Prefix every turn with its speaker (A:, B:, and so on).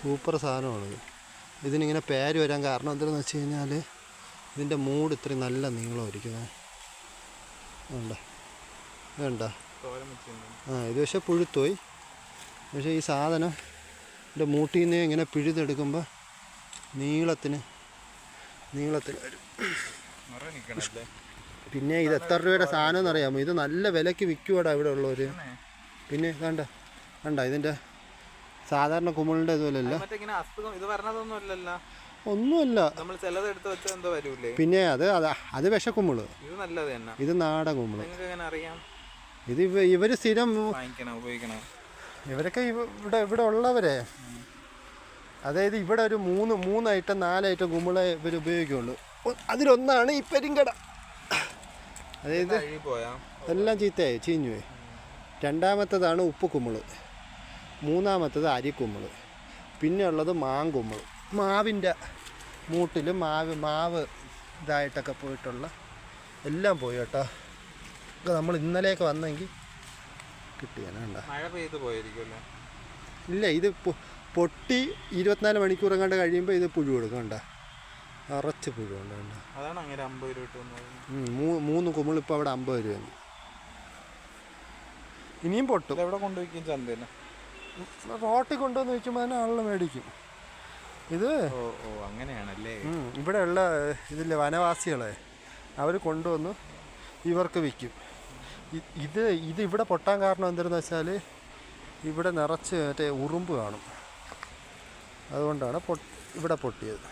A: Super സാധനമാണിത് ഇതിനിങ്ങനെ പേര് വരാൻ കാരണം എന്താണെന്ന് വെച്ച് കഴിഞ്ഞാൽ ഇതിന്റെ മൂഡ് ഇത്രയും നല്ല നീളമായിരിക്കുന്നത് വേണ്ട വേണ്ട. ആ ഇത് പക്ഷേ പുഴുത്തോയി പക്ഷേ ഈ സാധനം എന്റെ മൂട്ടിൽ നിന്ന് ഇങ്ങനെ പിഴുതെടുക്കുമ്പോൾ നീളത്തിന് നീളത്തിന് വരും. പിന്നെ ഇത് എത്ര രൂപയുടെ സാധനം എന്നറിയാമോ ഇത് നല്ല വിലയ്ക്ക് വിൽക്കുവാടാ ഇവിടെ ഉള്ളവർ പിന്നെ വേണ്ട വേണ്ട ഇതിന്റെ സാധാരണ കുമിളിന്റെ ഇതുപോലല്ല
B: മറ്റേ ഇങ്ങനെ അസുഖം ഇത്
A: ഒന്നുമല്ല.
B: നമ്മൾ ചിലത് എടുത്ത് വെച്ചാൽ എന്തോ വരൂലേ?
A: പിന്നെ അത് അത് അത് വിഷക്കുമ്പിൾ
B: ഇത് നല്ലത് തന്നെ.
A: ഇത് നാടൻ
B: കുമ്പിൾ എങ്ങനെ അറിയാം?
A: ഇത് ഇവർ ഇവർ സ്ഥിരം
B: വാങ്ങിക്കണം ഉപയോഗിക്കണം?
A: ഇവരൊക്കെ ഇവ- ഇവിടെ ഇവിടെ ഉള്ളവരെ. അതായത് ഇവിടെ ഒരു മൂന്ന് മൂന്ന് ഐറ്റം നാല് ഐറ്റം കുമ്പിളെ ഇവർ ഉപയോഗിക്കുള്ളൂ അതിലൊന്നാണ് ഈ പെരിങ്കട. അതായത് എല്ലാം ചീത്തയായി ചീഞ്ഞു പോയി രണ്ടാമത്തതാണ് ഉപ്പ് കുമ്പിൾ മൂന്നാമത്തത് അരിക്കുമ്പിൾ. പിന്നെ ഉള്ളത് മാങ്കുമ്പിൾ. മാവിന്റെ മൂട്ടിൽ മാവ് മാവ് ഇതായിട്ടൊക്കെ പോയിട്ടുള്ള എല്ലാം പോയി കേട്ടോ. ഇത് നമ്മൾ ഇന്നലെയൊക്കെ വന്നെങ്കിൽ കിട്ടിയാണ് കണ്ട.
B: മഴ പെയ്ത് പോയിരിക്കുമല്ലേ
A: ഇല്ല ഇത് പൊട്ടി ഇരുപത്തിനാല് മണിക്കൂർ കണ്ട് കഴിയുമ്പോൾ ഇത് പുഴു കൊടുക്കണ്ട അറച്ച് പുഴു കൊണ്ടുണ്ട് കണ്ട.
B: അതാണ് അങ്ങനെ അമ്പത് രൂപ
A: മൂന്ന് കുമ്പിളിപ്പോൾ അവിടെ അമ്പത് രൂപയാണ് ഇനിയും പൊട്ടും.
B: എവിടെ കൊണ്ടുപോയിക്കും ചന്തേനെ
A: റോട്ടിൽ കൊണ്ടുവന്ന് വെക്കുമ്പോൾ തന്നെ ആളുകൾ മേടിക്കും. ഇത്
B: ഓ ഓ അങ്ങനെയാണല്ലേ?
A: ഇവിടെയുള്ള ഇതിലെ വനവാസികളെ അവർ കൊണ്ടുവന്ന് ഇവർക്ക് വിൽക്കും. ഇത് ഇത് ഇവിടെ പൊട്ടാൻ കാരണം എന്തെന്ന് വെച്ചാൽ ഇവിടെ നിറച്ച് മറ്റേ ഉറുമ്പ് കാണും. അതുകൊണ്ടാണ് പൊ ഇവിടെ പൊട്ടിയത്.